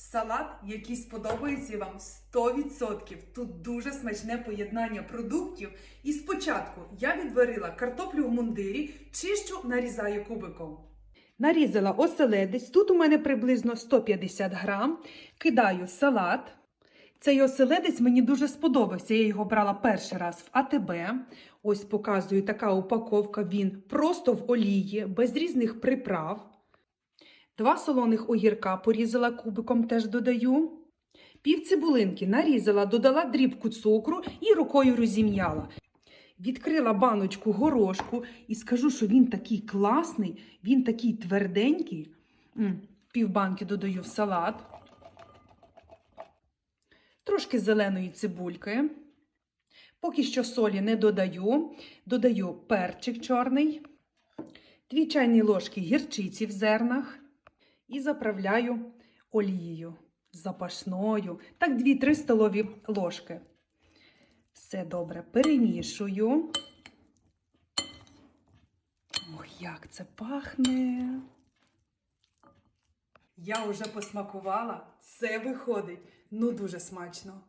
Салат, який сподобається вам 100%. Тут дуже смачне поєднання продуктів. І спочатку я відварила картоплю в мундирі, чищу, нарізаю кубиком. Нарізала оселедець. Тут у мене приблизно 150 грам. Кидаю салат. Цей оселедець мені дуже сподобався. Я його брала перший раз в АТБ. Ось показую така упаковка. Він просто в олії, без різних приправ. Два солоних огірка порізала кубиком, теж додаю. Пів цибулинки нарізала, додала дрібку цукру і рукою розім'яла. Відкрила баночку горошку і скажу, що він такий класний, він такий тверденький. М, Пів банки додаю в салат. Трошки зеленої цибульки. Поки що солі не додаю. Додаю перчик чорний, дві чайні ложки гірчиці в зернах і заправляю олією запашною. Так, 2-3 столові ложки. Все добре перемішую. Ох, як це пахне. Я вже посмакувала. Це виходить ну дуже смачно.